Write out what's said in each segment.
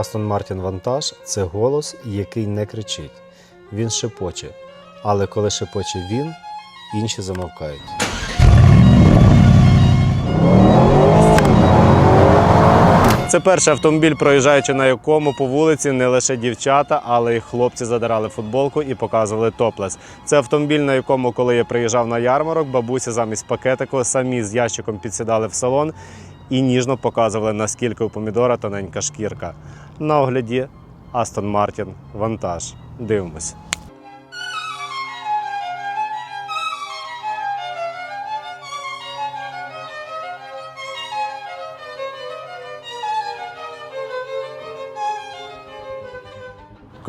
Aston Martin Vantage це голос, який не кричить. Він шепоче. Але коли шепоче він, інші замовкають. Це перший автомобіль, проїжджаючи на якому по вулиці не лише дівчата, але й хлопці задирали футболку і показували топлес. Це автомобіль, на якому, коли я приїжджав на ярмарок, бабусі замість пакетику самі з ящиком підсідали в салон і ніжно показували, наскільки у помідора тоненька шкірка. На огляді Aston Martin Vantage. Дивимось.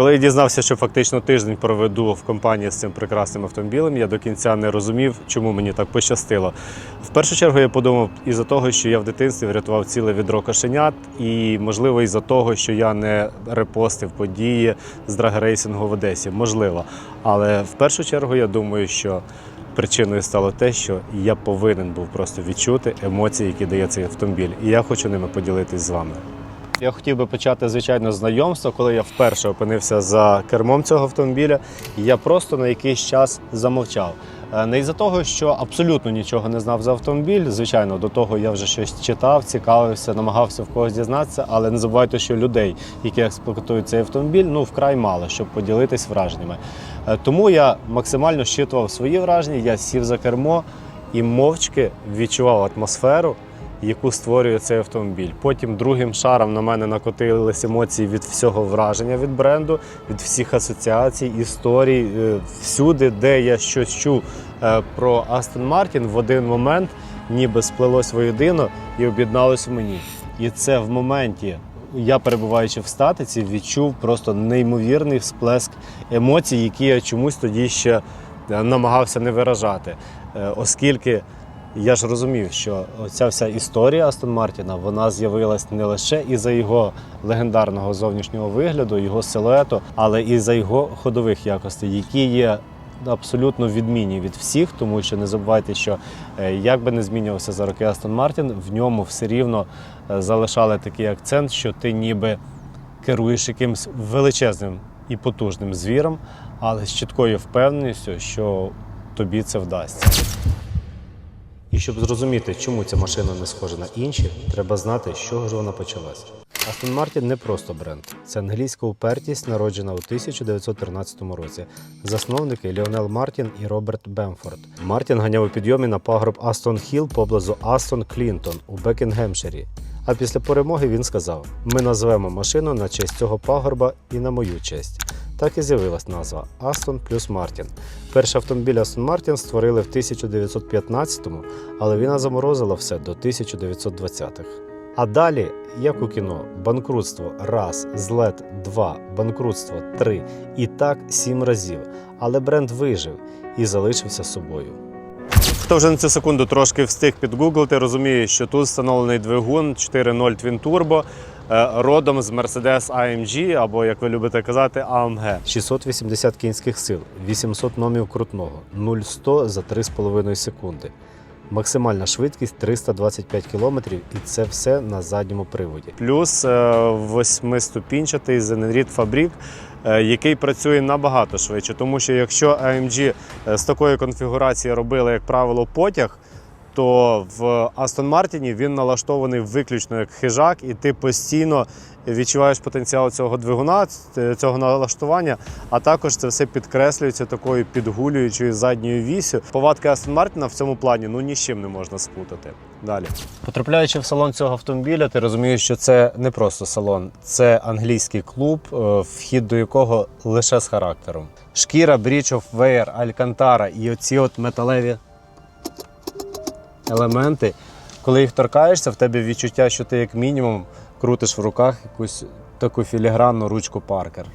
Коли я дізнався, що фактично тиждень проведу в компанії з цим прекрасним автомобілем, я до кінця не розумів, чому мені так пощастило. В першу чергу я подумав із-за того, що я в дитинстві врятував ціле відро кошенят, і можливо із-за того, що я не репостив події з драгрейсингу в Одесі. Можливо. Але в першу чергу я думаю, що причиною стало те, що я повинен був просто відчути емоції, які дає цей автомобіль. І я хочу ними поділитись з вами. Я хотів би почати звичайно з знайомства, коли я вперше опинився за кермом цього автомобіля, я просто на якийсь час замовчав. Е, Не із-за того, що абсолютно нічого не знав за автомобіль. Звичайно, до того я вже щось читав, цікавився, намагався в когось дізнатися, але не забувайте, що людей, які експлуатують цей автомобіль, ну вкрай мало, щоб поділитись враженнями. Е, Тому я максимально щитував свої враження. Я сів за кермо і мовчки відчував атмосферу яку створює цей автомобіль. Потім другим шаром на мене накотились емоції від всього враження від бренду, від всіх асоціацій, історій. Е, Всюди, де я щось чув е, про Астон Мартін, в один момент ніби сплелось воєдино і об'єдналось мені. І це в моменті. Я, перебуваючи в статиці, відчув просто неймовірний всплеск емоцій, які я чомусь тоді ще е, намагався не виражати, оскільки я ж розумів, що ця вся історія Астон Мартіна вона з'явилась не лише із-за його легендарного зовнішнього вигляду, його силуету, але і за його ходових якостей, які є абсолютно відмінні від всіх, тому що не забувайте, що е, як би не змінювався за роки Астон Мартін, в ньому все рівно е, залишали такий акцент, що ти ніби керуєш якимсь величезним і потужним звіром, але з чіткою впевненістю, що тобі це вдасться. Щоб зрозуміти, чому ця машина не схожа на інші, треба знати, з чого ж вона почалась. Aston Martin не просто бренд, це англійська упертість, народжена у 1913 році. Засновники Ліонел Мартін і Роберт Бемфорд. Мартін ганяв у підйомі на пагорб Астон Хілл поблизу Астон Клінтон у Бекінгемширі. А після перемоги він сказав: Ми назвемо машину на честь цього пагорба і на мою честь. Так і з'явилась назва Aston плюс Мартін. Перший автомобіль Aston Martin створили в 1915-му, але війна заморозила все до 1920-х. А далі, як у кіно, банкрутство раз, злет два, банкрутство три і так сім разів. Але бренд вижив і залишився собою. Хто вже на цю секунду трошки встиг підгуглити, розуміє, що тут встановлений двигун 4.0 Twin Turbo родом з Mercedes AMG, або, як ви любите казати, AMG. 680 кінських сил, 800 номів крутного, 0-100 за 3,5 секунди. Максимальна швидкість 325 км, і це все на задньому приводі. Плюс е, восьмиступінчатий Zenrit Fabric, е, який працює набагато швидше, тому що якщо AMG е, з такої конфігурації робили, як правило, потяг, то в Aston Martin він налаштований виключно як хижак, і ти постійно відчуваєш потенціал цього двигуна, цього налаштування, а також це все підкреслюється такою підгулюючою задньою вісю. Повадки Aston Martin в цьому плані ну ні з чим не можна спутати. Далі. Потрапляючи в салон цього автомобіля, ти розумієш, що це не просто салон, це англійський клуб, е, вхід до якого лише з характером. Шкіра, Брічов, Веєр, Алькантара і оці от металеві елементи. Коли їх торкаєшся, в тебе відчуття, що ти як мінімум крутиш в руках якусь таку філігранну ручку Паркер.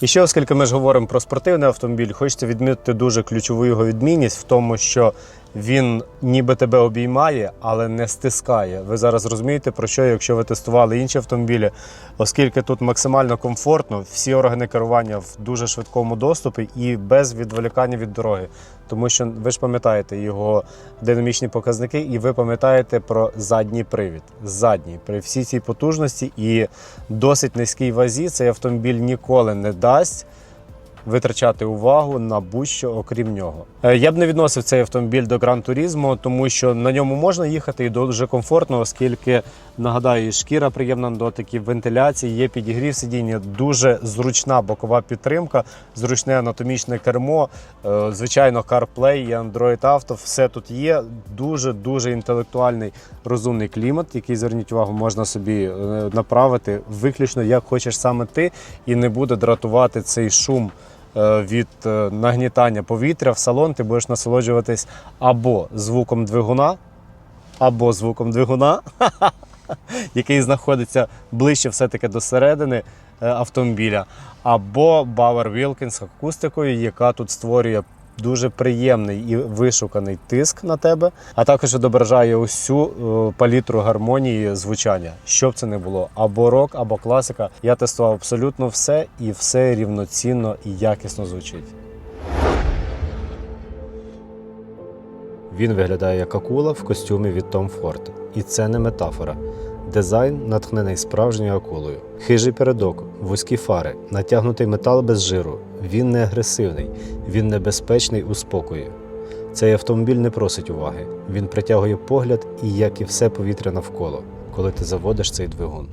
І ще, оскільки ми ж говоримо про спортивний автомобіль, хочеться відмітити дуже ключову його відмінність в тому, що Він ніби тебе обіймає, але не стискає. Ви зараз розумієте, про що, якщо ви тестували інші автомобілі, оскільки тут максимально комфортно, всі органи керування в дуже швидкому доступі і без відволікання від дороги. Тому що ви ж пам'ятаєте його динамічні показники, і ви пам'ятаєте про задній привід. Задній при всій цій потужності і досить низькій вазі цей автомобіль ніколи не дасть витрачати увагу на будь-що окрім нього. Е, Я б не відносив цей автомобіль до Гран Турізмо, тому що на ньому можна їхати і дуже комфортно, оскільки нагадаю, шкіра приємна на дотики, вентиляції, є підігрів сидіння, дуже зручна бокова підтримка, зручне анатомічне кермо, е, звичайно, CarPlay, є Android Auto, все тут є. Дуже дуже інтелектуальний розумний клімат, який зверніть увагу, можна собі е, направити виключно як хочеш саме ти, і не буде дратувати цей шум від е, нагнітання повітря в салон. Ти будеш насолоджуватись або звуком двигуна, або звуком двигуна, який знаходиться ближче все-таки до середини е, автомобіля, або Бауер Wilkins акустикою, яка тут створює дуже приємний і вишуканий тиск на тебе, а також відображає усю е, палітру гармонії звучання. Що б це не було, або рок, або класика. Я тестував абсолютно все, і все рівноцінно і якісно звучить. Він виглядає як акула в костюмі від Tom Ford. І це не метафора. Дизайн натхнений справжньою акулою. Хижий передок, вузькі фари, натягнутий метал без жиру. Він не агресивний, він небезпечний у спокої. Цей автомобіль не просить уваги. Він притягує погляд і як і все повітря навколо, коли ти заводиш цей двигун.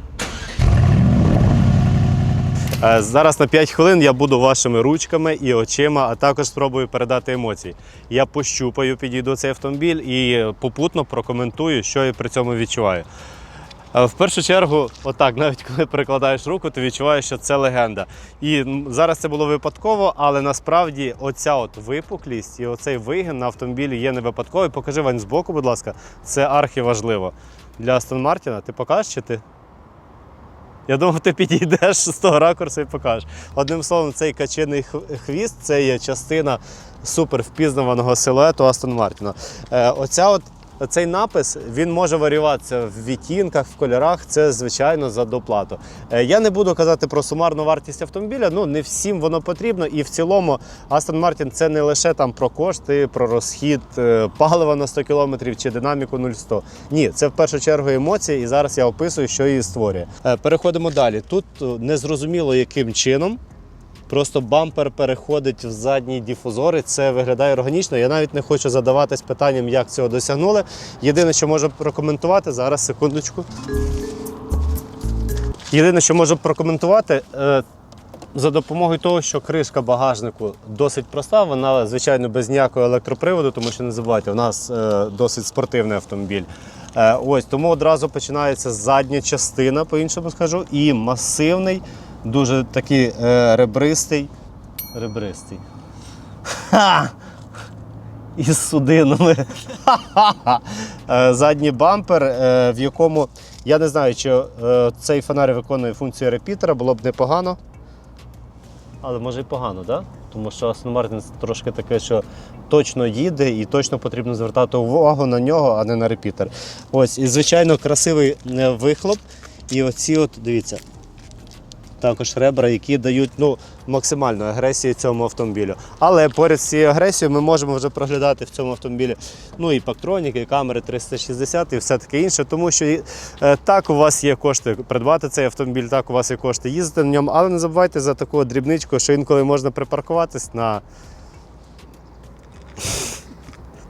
Е, Зараз на 5 хвилин я буду вашими ручками і очима, а також спробую передати емоції. Я пощупаю, підійду цей автомобіль і попутно прокоментую, що я при цьому відчуваю. Е, В першу чергу, отак, навіть коли перекладаєш руку, ти відчуваєш, що це легенда. І зараз це було випадково, але насправді оця от випуклість і оцей вигін на автомобілі є не випадковий. Покажи Вань збоку, будь ласка, це архіважливо. Для Астон Мартіна ти покажеш чи ти? Я думав, ти підійдеш з того ракурсу і покажеш. Одним словом, цей качиний хв- хвіст це є частина супер впізнаваного силуету Астон Мартіна. Е, оця от, цей напис він може варіюватися в відтінках, в кольорах. Це звичайно за доплату. Е, я не буду казати про сумарну вартість автомобіля. Ну не всім воно потрібно. І в цілому Астон Мартін це не лише там про кошти, про розхід е, палива на 100 км чи динаміку 0-100. Ні, це в першу чергу емоції, і зараз я описую, що її створює. Е, Переходимо далі. Тут незрозуміло, яким чином. Просто бампер переходить в задній дифузор, і це виглядає органічно. Я навіть не хочу задаватись питанням, як цього досягнули. Єдине, що можу прокоментувати, зараз секундочку. Єдине, що можу прокоментувати, е, за допомогою того, що кришка багажнику досить проста, вона, звичайно, без ніякого електроприводу, тому що не забувайте, у нас е, досить спортивний автомобіль. Е, ось тому одразу починається задня частина, по-іншому скажу, і масивний, дуже такий е, ребристий. Ребристий. Ха! Із судинами. Е, Задній бампер, е, в якому я не знаю, чи е, цей фонарь виконує функцію репітера, було б непогано. Але може і погано, так? Да? Тому що Aston Martin трошки таке, що точно їде і точно потрібно звертати увагу на нього, а не на репітер. Ось, і звичайно, красивий вихлоп. І оці, от, дивіться, також ребра, які дають ну, максимальну агресію цьому автомобілю. Але поряд з цією агресією ми можемо вже проглядати в цьому автомобілі ну, і пактроніки, і камери 360 і все таке інше. Тому що е, так у вас є кошти придбати цей автомобіль, так у вас є кошти їздити на ньому, але не забувайте за таку дрібничку, що інколи можна припаркуватись на.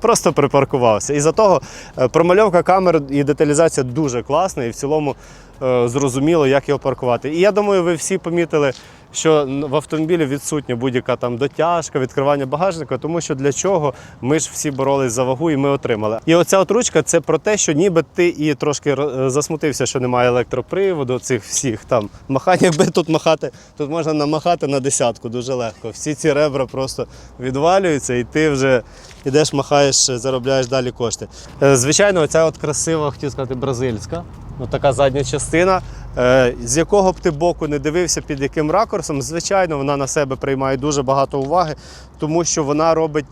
Просто припаркувався. І за того е, промальовка камер і деталізація дуже класна, і в цілому е, зрозуміло, як його паркувати. І я думаю, ви всі помітили, що в автомобілі відсутня будь-яка там дотяжка, відкривання багажника, тому що для чого ми ж всі боролись за вагу і ми отримали. І оця от ручка це про те, що ніби ти і трошки е, засмутився, що немає електроприводу, цих всіх там махань, якби тут махати, тут можна намахати на десятку дуже легко. Всі ці ребра просто відвалюються, і ти вже ідеш, махаєш, заробляєш далі кошти. Е, Звичайно, оця от красива, хотів сказати, бразильська. Ну, така задня частина, е, з якого б ти боку не дивився, під яким ракурсом, звичайно, вона на себе приймає дуже багато уваги, тому що вона робить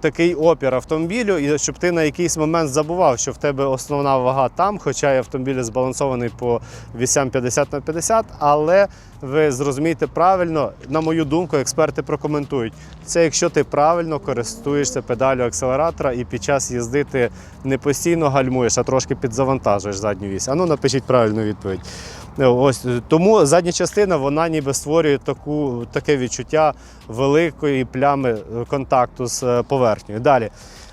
такий опір автомобілю, і щоб ти на якийсь момент забував, що в тебе основна вага там, хоча автомобіль збалансований по вісям 50 на 50, але ви зрозумієте правильно, на мою думку, експерти прокоментують. Це якщо ти правильно користуєшся педалю акселератора і під час їзди ти не постійно гальмуєш, а трошки підзавантажуєш задню вісь. Ану, напишіть правильну відповідь. Е, Ось тому задня частина вона ніби створює таку, таке відчуття великої плями е, контакту з е, поверхнею. Далі.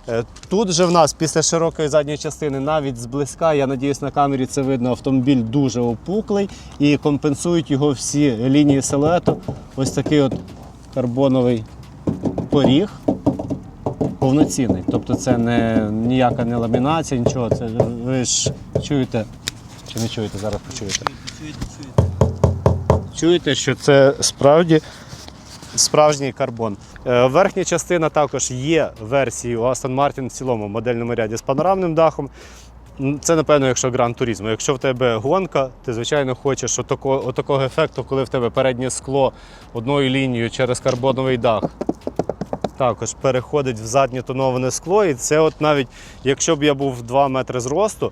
Е, Тут же в нас після широкої задньої частини, навіть зблизька, я надіюсь, на камері це видно, автомобіль дуже опуклий і компенсують його всі лінії силуету. Ось такий от карбоновий поріг повноцінний. Тобто це не ніяка не ламінація, нічого. Це ви ж чуєте чи не чуєте, зараз почуєте. Чуєте, що це справді справжній карбон. Е, Верхня частина також є версією Aston Martin в цілому модельному ряді з панорамним дахом. Це, напевно, якщо Гран Турізмо. Якщо в тебе гонка, ти, звичайно, хочеш отако, отакого ефекту, коли в тебе переднє скло одною лінією через карбоновий дах також переходить в заднє тоноване скло. І це от навіть якщо б я був 2 метри зросту,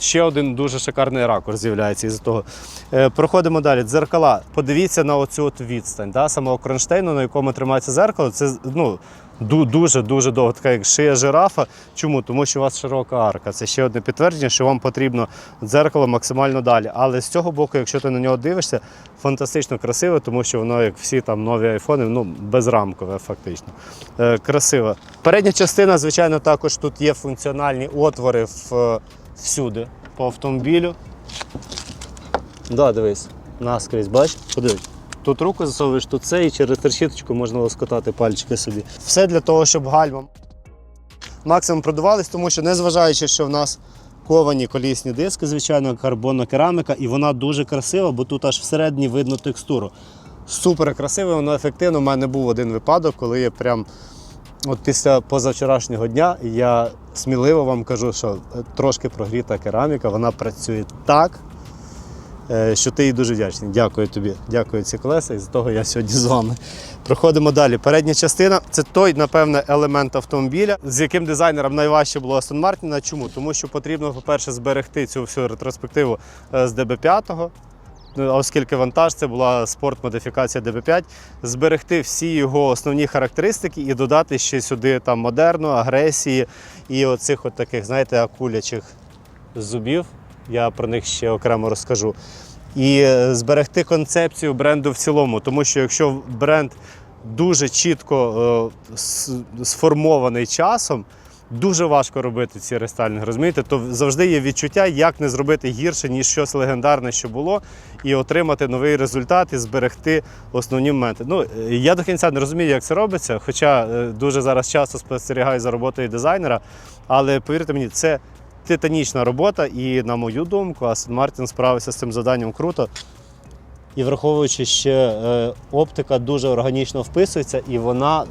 ще один дуже шикарний ракурс з'являється із того. Е, Проходимо далі. Дзеркала. Подивіться на оцю от відстань да, самого кронштейну, на якому тримається зеркало. Це ну, дуже дуже довго, така як шия жирафа. Чому? Тому що у вас широка арка. Це ще одне підтвердження, що вам потрібно дзеркало максимально далі. Але з цього боку, якщо ти на нього дивишся, фантастично красиве, тому що воно, як всі там нові айфони, ну безрамкове фактично. Е, красиве. Передня частина, звичайно, також тут є функціональні отвори в, е, всюди по автомобілю. Да, дивись, наскрізь, бач, подивись. Тут руку засовуєш, тут це, і через решіточку можна лоскотати пальчики собі. Все для того, щоб гальма максимум продувались, тому що незважаючи, що в нас ковані колісні диски, звичайно, карбонна кераміка, і вона дуже красива, бо тут аж всередині видно текстуру. Супер красиво, воно ефективно. У мене був один випадок, коли я прям от після позавчорашнього дня я сміливо вам кажу, що е, трошки прогріта кераміка, вона працює так, е, що ти їй дуже вдячний. Дякую тобі. Дякую ці колеса, і з того я сьогодні з вами. Проходимо далі. Передня частина це той, напевне, елемент автомобіля, з яким дизайнерам найважче було Aston Martin. Чому? Тому що потрібно, по-перше, зберегти цю всю ретроспективу е, з DB5. Ну, Оскільки вантаж це була спорт-модифікація DB5, зберегти всі його основні характеристики і додати ще сюди там модерну, агресії і оцих от таких, знаєте, акулячих зубів. Я про них ще окремо розкажу. І е, зберегти концепцію бренду в цілому, тому що якщо бренд дуже чітко е, сформований часом, дуже важко робити ці рестайлінги, розумієте? То завжди є відчуття, як не зробити гірше, ніж щось легендарне, що було, і отримати новий результат і зберегти основні моменти. Ну, е, я до кінця не розумію, як це робиться, хоча е, дуже зараз часто спостерігаю за роботою дизайнера, але повірте мені, це титанічна робота, і, на мою думку, Астон Мартін справився з цим завданням круто. І враховуючи ще е, оптика дуже органічно вписується і вона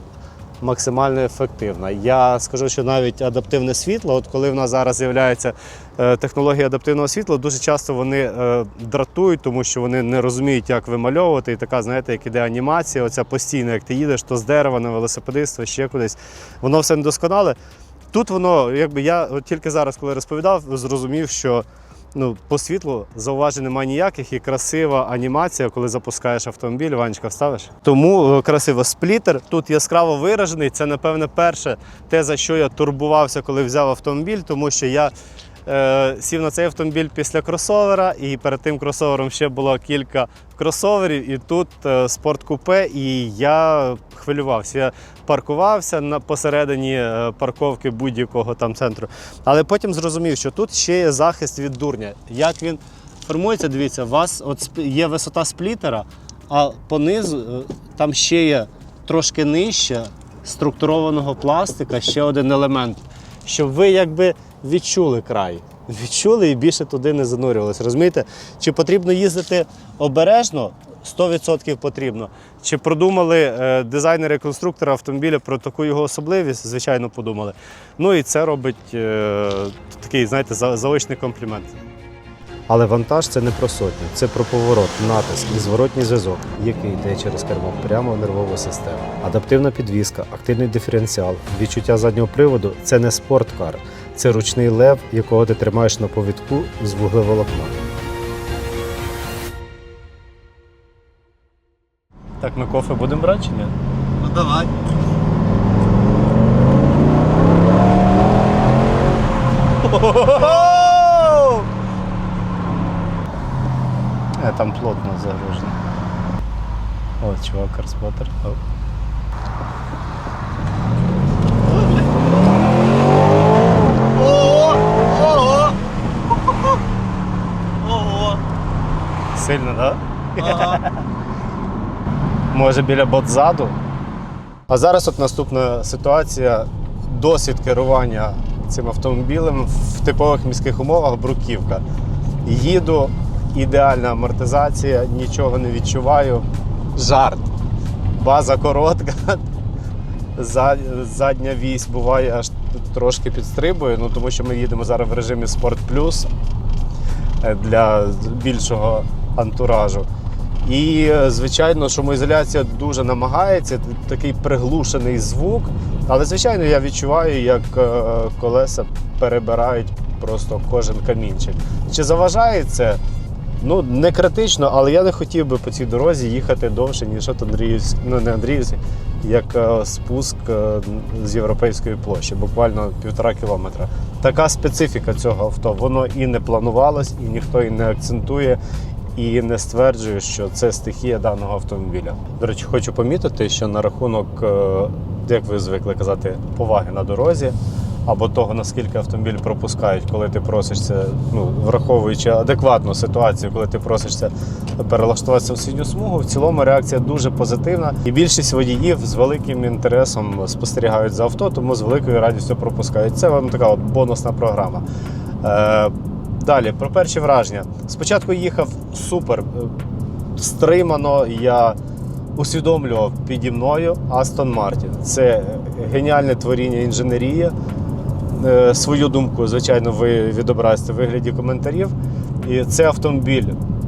максимально ефективна. Я скажу, що навіть адаптивне світло, от коли в нас зараз з'являється е, технологія адаптивного світла, дуже часто вони е, дратують, тому що вони не розуміють, як вимальовувати. І така, знаєте, як іде анімація, оця постійно, як ти їдеш, то з дерева на велосипедиство, ще кудись. Воно все недосконале. Тут воно, якби я тільки зараз, коли розповідав, зрозумів, що ну, по світлу зауважень немає ніяких і красива анімація, коли запускаєш автомобіль, Ванечка, вставиш. Тому е, красиво сплітер. Тут яскраво виражений. Це, напевне, перше те, за що я турбувався, коли взяв автомобіль, тому що я сів на цей автомобіль після кросовера, і перед тим кросовером ще було кілька кросоверів, і тут е, спорткупе, і я хвилювався. Я паркувався на посередині е, парковки будь-якого там центру. Але потім зрозумів, що тут ще є захист від дурня. Як він формується, дивіться, у вас от є висота сплітера, а понизу е, там ще є трошки нижче структурованого пластика, ще один елемент, щоб ви якби відчули край. Відчули і більше туди не занурювалися. Розумієте? Чи потрібно їздити обережно? 100% потрібно. Чи продумали е, дизайнери і конструктори автомобіля про таку його особливість? Звичайно, подумали. Ну і це робить е, такий, знаєте, заочний комплімент. Але вантаж це не про сотню, це про поворот, натиск і зворотній зв'язок, який йде через кермо прямо в нервову систему. Адаптивна підвізка, активний диференціал, відчуття заднього приводу це не спорткар, це ручний лев, якого ти тримаєш на повідку з вуглеволокна. Так, ми кофе будемо брати чи ні? Ну давай. Е, там плотно загружено. О, чувак, Карсботер. Сильно, так? Да? Ага. Може біля ботзаду. А зараз от наступна ситуація. Досвід керування цим автомобілем в типових міських умовах бруківка. Їду, ідеальна амортизація, нічого не відчуваю. Жарт. База коротка. Задня вісь буває аж трошки підстрибує, ну тому що ми їдемо зараз в режимі Спорт Плюс для більшого антуражу. І, е, звичайно, шумоізоляція дуже намагається, такий приглушений звук. Але, звичайно, я відчуваю, як е, колеса перебирають просто кожен камінчик. Чи заважає це? Ну, не критично, але я не хотів би по цій дорозі їхати довше, ніж от Андріївськ, ну не Андріївський, як е, спуск з європейської площі, буквально півтора кілометра. Така специфіка цього авто. Воно і не планувалось, і ніхто і не акцентує, і не стверджує, що це стихія даного автомобіля. До речі, хочу помітити, що на рахунок, е, як ви звикли казати, поваги на дорозі. Або того, наскільки автомобіль пропускають, коли ти просишся, ну враховуючи адекватну ситуацію, коли ти просишся перелаштуватися в синю смугу, в цілому реакція дуже позитивна. І більшість водіїв з великим інтересом спостерігають за авто, тому з великою радістю пропускають. Це вам така от бонусна програма. Е, далі, про перші враження. Спочатку їхав супер е, стримано. Я усвідомлював піді мною Астон Мартін. Це геніальне творіння інженерії. Е, Свою думку, звичайно, ви відобразите в вигляді коментарів. І це автомобіль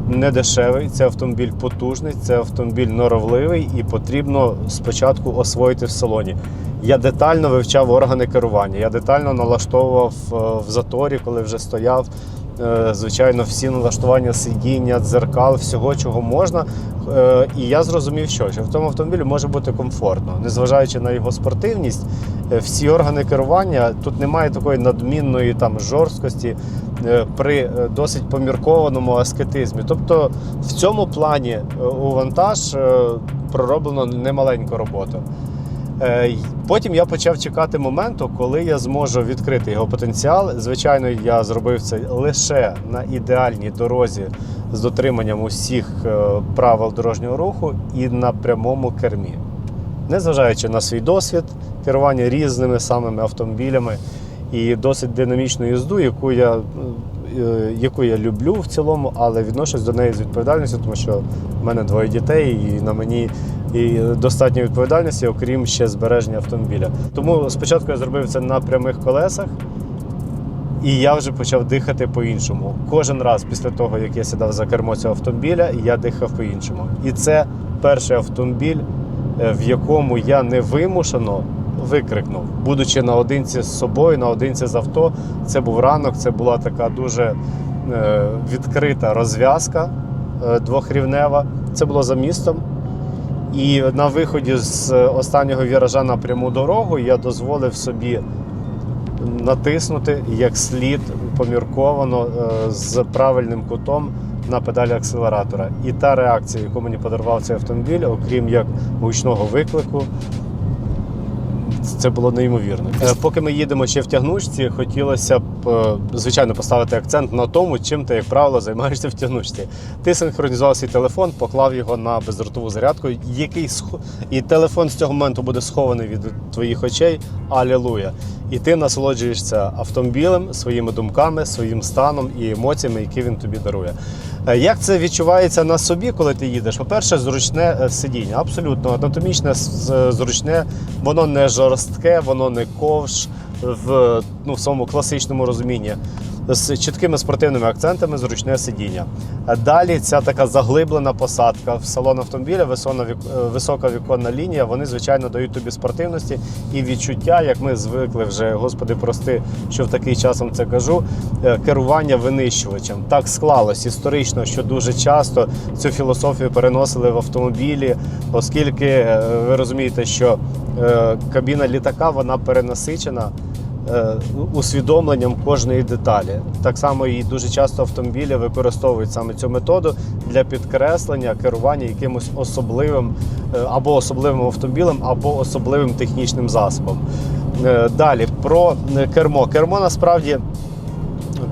не дешевий, це автомобіль потужний, це автомобіль норовливий і потрібно спочатку освоїти в салоні. Я детально вивчав органи керування, я детально налаштовував е, в заторі, коли вже стояв. Е, Звичайно, всі налаштування сидіння, дзеркал, всього, чого можна. Е, І я зрозумів, що, що в тому автомобілі може бути комфортно, незважаючи на його спортивність, е, всі органи керування тут немає такої надмінної там жорсткості при досить поміркованому аскетизмі. Тобто в цьому плані у вантаж пророблено немаленьку роботу. Е, Потім я почав чекати моменту, коли я зможу відкрити його потенціал. Звичайно, я зробив це лише на ідеальній дорозі з дотриманням усіх е, правил дорожнього руху і на прямому кермі. Незважаючи на свій досвід керування різними самими автомобілями і досить динамічну їзду, яку я, яку я люблю в цілому, але відношусь до неї з відповідальністю, тому що в мене двоє дітей, і на мені і достатньо відповідальності, окрім ще збереження автомобіля. Тому спочатку я зробив це на прямих колесах. І я вже почав дихати по-іншому. Кожен раз після того, як я сідав за кермо цього автомобіля, я дихав по-іншому. І це перший автомобіль, е, в якому я невимушено викрикнув, будучи наодинці з собою, наодинці з авто. Це був ранок, це була така дуже е, відкрита розв'язка е, двохрівнева. Це було за містом. І на виході з останнього віража на пряму дорогу я дозволив собі натиснути як слід помірковано е, з правильним кутом на педалі акселератора. І та реакція, яку мені подарував цей автомобіль, окрім як гучного виклику, це було неймовірно. Е, Поки ми їдемо ще в тягнучці, хотілося б, е, звичайно, поставити акцент на тому, чим ти, як правило, займаєшся в тягнучці. Ти синхронізував свій телефон, поклав його на бездротову зарядку, який і телефон з цього моменту буде схований від твоїх очей. Алілуя! І ти насолоджуєшся автомобілем, своїми думками, своїм станом і емоціями, які він тобі дарує. Е, Як це відчувається на собі, коли ти їдеш? По-перше, зручне е, сидіння. Абсолютно анатомічне, зручне, воно не жорстке, воно не ковш в, ну, в своєму класичному розумінні. з чіткими спортивними акцентами, зручне сидіння. Далі ця така заглиблена посадка в салон автомобіля, е, висока віконна лінія. Вони, звичайно, дають тобі спортивності і відчуття, як ми звикли вже, господи, прости, що в такий час вам це кажу. е, Керування винищувачем. Так склалось історично, що дуже часто цю філософію переносили в автомобілі, оскільки е, ви розумієте, що кабіна літака вона перенасичена е, усвідомленням кожної деталі. Так само і дуже часто автомобілі використовують саме цю методу для підкреслення керування якимось особливим е, або особливим автомобілем, або особливим технічним засобом. Е, Далі про е, кермо. Кермо насправді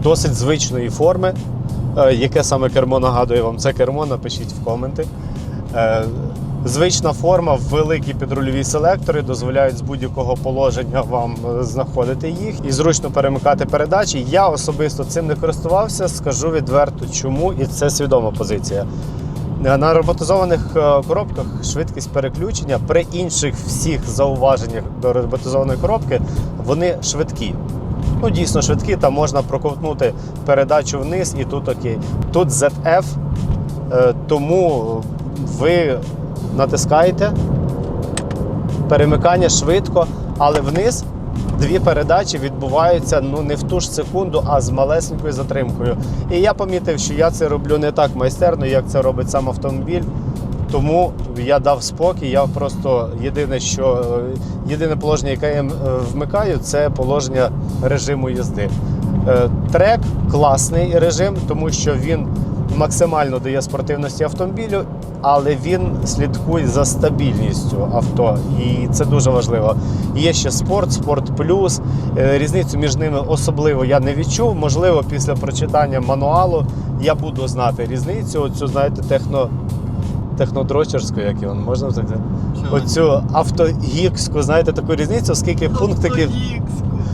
досить звичної форми. Е, Яке саме кермо нагадує вам це кермо, напишіть в коменти. Звична форма, великі підрульові селектори дозволяють з будь-якого положення вам е, знаходити їх і зручно перемикати передачі. Я особисто цим не користувався, скажу відверто, чому, і це свідома позиція. Е, На роботизованих е, коробках швидкість переключення при інших всіх зауваженнях до роботизованої коробки вони швидкі. Ну, дійсно швидкі, там можна проковтнути передачу вниз і тут окей. Тут ZF, тому ви натискаєте перемикання швидко, але вниз дві передачі відбуваються ну не в ту ж секунду, а з малесенькою затримкою. І я помітив, що я це роблю не так майстерно, як це робить сам автомобіль. Тому я дав спокій. Я просто єдине, що єдине положення, яке я е, вмикаю, це положення режиму їзди. Е, Трек класний режим, тому що він максимально дає спортивності автомобілю, але він слідкує за стабільністю авто, і це дуже важливо. Є ще спорт, спорт плюс. Е, Різницю між ними особливо я не відчув. Можливо, після прочитання мануалу я буду знати різницю. Оцю, знаєте, техно. Технодрочерську, як його можна так сказати? Оцю автогікську, знаєте, таку різницю, скільки пунктиків.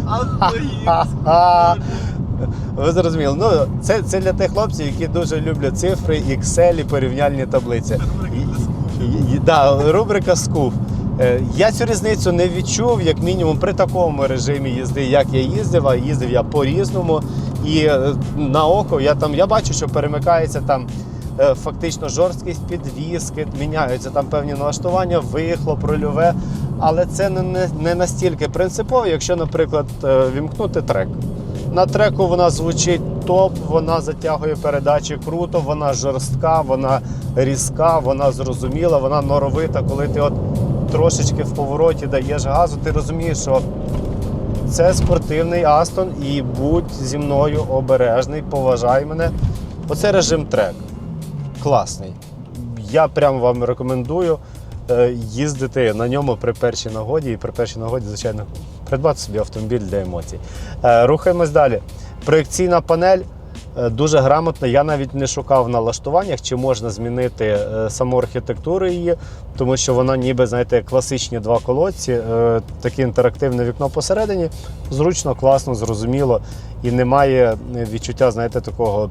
Ха-ха. Ви зрозуміли. Ну, це, це для тих хлопців, які дуже люблять цифри, Excel і порівняльні таблиці. І- Да, рубрика скуф. Е, Я цю різницю не відчув, як мінімум, при такому режимі їзди, як я їздив, а їздив я по-різному. І е, на око я там я бачу, що перемикається там е, фактично жорсткість підвіски, міняються там певні налаштування, вихлоп, рульове. Але це не, не, настільки принципово, якщо, наприклад, вімкнути трек. На треку вона звучить топ, вона затягує передачі круто, вона жорстка, вона різка, вона зрозуміла, вона норовита. Коли ти от трошечки в повороті даєш газу, ти розумієш, що це спортивний Астон, і будь зі мною обережний, поважай мене. Оце режим трек. Класний. Я прямо вам рекомендую е, їздити на ньому при першій нагоді, і при першій нагоді, звичайно, придбати собі автомобіль для емоцій. Е, Рухаємось далі. Проєкційна панель. е, Дуже грамотна. Я навіть не шукав в налаштуваннях, чи можна змінити е, саму архітектуру її, тому що вона ніби, знаєте, класичні два колодці, таке інтерактивне вікно посередині. Зручно, класно, зрозуміло. І немає відчуття, знаєте, такого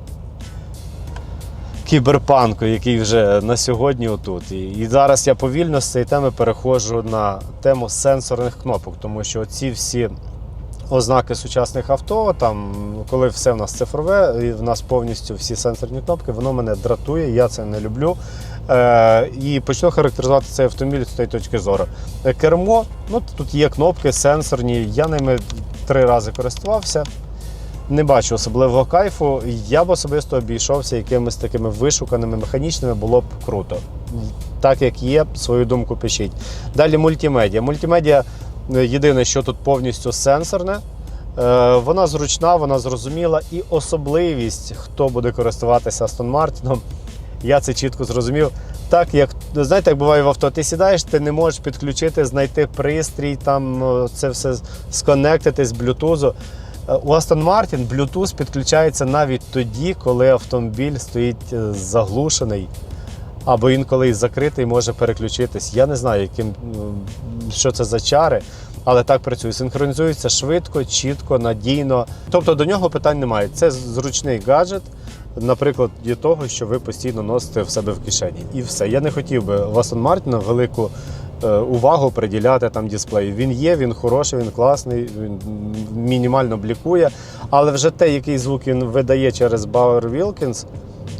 кіберпанку, який вже на сьогодні отут. І, зараз я повільно з цієї теми переходжу на тему сенсорних кнопок, тому що ці всі ознаки сучасних авто, там, коли все в нас цифрове, і в нас повністю всі сенсорні кнопки, воно мене дратує, я це не люблю. Е, і почну характеризувати цей автомобіль з цієї точки зору. Кермо, ну тут є кнопки сенсорні, я ними три рази користувався. Не бачу особливого кайфу. Я б особисто обійшовся якимись такими вишуканими механічними, було б круто. Так як є, свою думку пишіть. Далі мультимедіа. Мультимедіа е, єдине, що тут повністю сенсорне. Е, Вона зручна, вона зрозуміла. І особливість, хто буде користуватися Aston Martin, я це чітко зрозумів. Так, як знаєте, як буває в авто, ти сідаєш, ти не можеш підключити, знайти пристрій, там е, це все сконектити з Bluetooth. Е, У Aston Martin Bluetooth підключається навіть тоді, коли автомобіль стоїть е, заглушений або інколи і закритий, може переключитись. Я не знаю, яким, що це за чари, але так працює. Синхронізується швидко, чітко, надійно. Тобто до нього питань немає. Це зручний гаджет. Наприклад, для того, що ви постійно носите в себе в кишені. І все. Я не хотів би в Aston Martin велику увагу приділяти там дисплею. Він є, він хороший, він класний, він мінімально блікує. Але вже те, який звук він видає через Bauer Wilkins,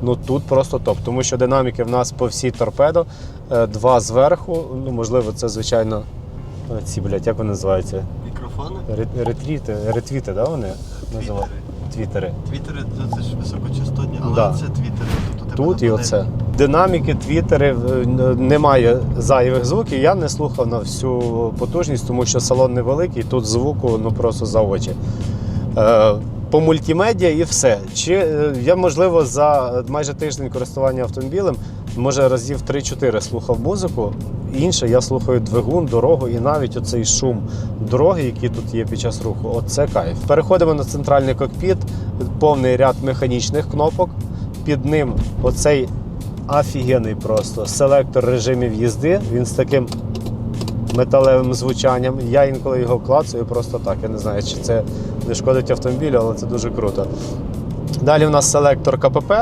ну тут просто топ. Тому що динаміки в нас по всій торпедо, е, два зверху. Ну, можливо, це звичайно. е, Ці, блядь, як вони називаються? Мікрофони? Ре- Ретріти, ретвіти, да, вони називають? Твіттери. Твіттери це- ж високочастотні, але Да. це твіттери. Тут, і оце. Динаміки, твіттери, е, немає зайвих звуків. Я не слухав на всю потужність, тому що салон невеликий, тут звуку ну просто за очі. Е, по мультимедіа і все. Чи е, я, можливо, за майже тиждень користування автомобілем, може разів 3-4 слухав музику. Інше я слухаю двигун, дорогу і навіть оцей шум дороги, який тут є під час руху. Оце кайф. Переходимо на центральний кокпіт, повний ряд механічних кнопок. Під ним оцей офігенний просто селектор режимів їзди. Він з таким металевим звучанням. Я інколи його клацаю просто так. Я не знаю, чи це не шкодить автомобілю, але це дуже круто. Далі в нас селектор КПП.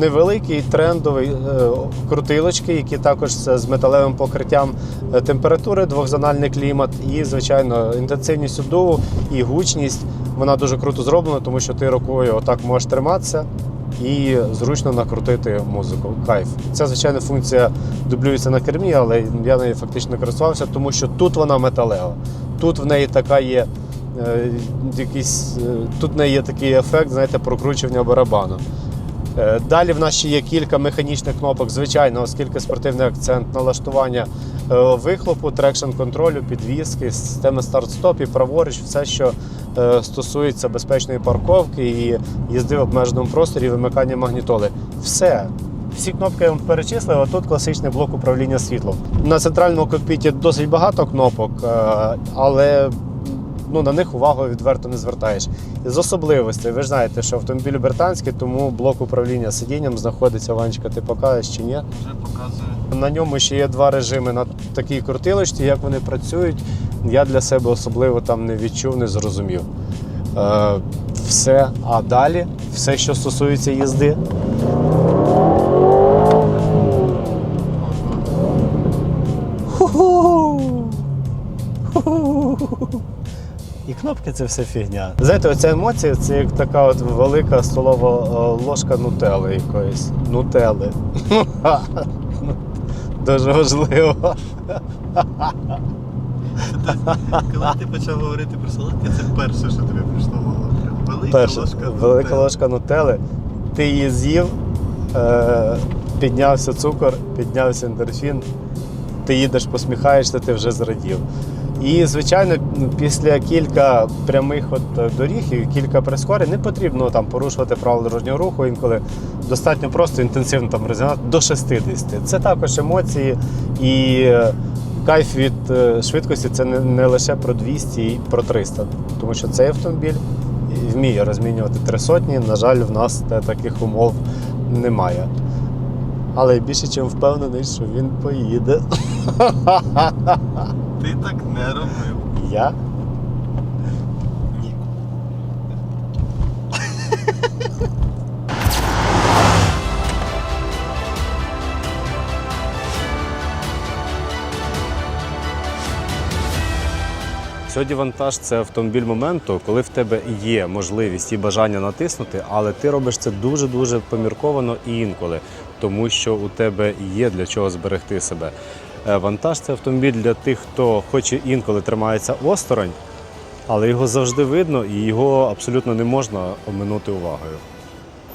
Невеликий трендовий е, крутилочки, які також з металевим покриттям е, температури, двохзональний клімат і, звичайно, інтенсивність удуву і гучність. Вона дуже круто зроблена, тому що ти рукою отак можеш триматися і зручно накрутити музику. Кайф. Ця звичайно функція дублюється на кермі, але я нею фактично користувався, тому що тут вона металева. Тут в неї така є. е, Якийсь, е, тут в неї є такий ефект, знаєте, прокручування барабану. Е, Далі в нас ще є кілька механічних кнопок, звичайно, оскільки спортивний акцент налаштування вихлопу, трекшн контролю, підвіски, системи старт-стоп і праворуч, все, що е, стосується безпечної парковки і їзди в обмеженому просторі, вимикання магнітоли. Все. Всі кнопки я вам перечислив, а тут класичний блок управління світлом. На центральному кокпіті досить багато кнопок, е, але ну, на них увагу відверто не звертаєш. З особливостей, ви ж знаєте, що автомобіль британський, тому блок управління сидінням знаходиться Ванечка, ти покажеш чи ні. Вже показує. На ньому ще є два режими на такій крутилочці, як вони працюють. Я для себе особливо там не відчув, не зрозумів. Е, все, а далі, все, що стосується їзди. І це все фігня. Знаєте, оця емоція це як така от велика столова е, ложка нутели якоїсь. Нутели. Дуже важливо. Коли ти почав говорити про солодке, це перше, що тобі прийшло в голову. Велика ложка. велика ложка нутели. Ти її з'їв, е, піднявся цукор, піднявся ендорфін, ти їдеш, посміхаєшся, ти вже зрадів. І, звичайно, після кілька прямих от доріг і кілька прискорень не потрібно там порушувати правила дорожнього руху. Інколи достатньо просто інтенсивно там розігнати до 60. Це також емоції і е, кайф від е, швидкості це не, лише про 200 і про 300, тому що цей автомобіль вміє розмінювати три сотні. На жаль, в нас таких умов немає. Але більше чим впевнений, що він поїде. Ти так не робив. Я Ні. Сьогодні вантаж це автомобіль моменту, коли в тебе є можливість і бажання натиснути, але ти робиш це дуже-дуже помірковано і інколи, тому що у тебе є для чого зберегти себе. Е, Вантаж це автомобіль для тих, хто хоч і інколи тримається осторонь, але його завжди видно і його абсолютно не можна оминути увагою.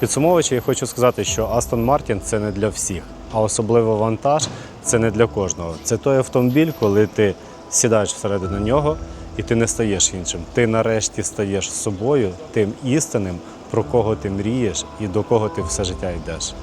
Підсумовуючи, я хочу сказати, що Aston Martin це не для всіх, а особливо вантаж це не для кожного. Це той автомобіль, коли ти сідаєш всередину нього і ти не стаєш іншим. Ти нарешті стаєш собою, тим істинним, про кого ти мрієш і до кого ти все життя йдеш.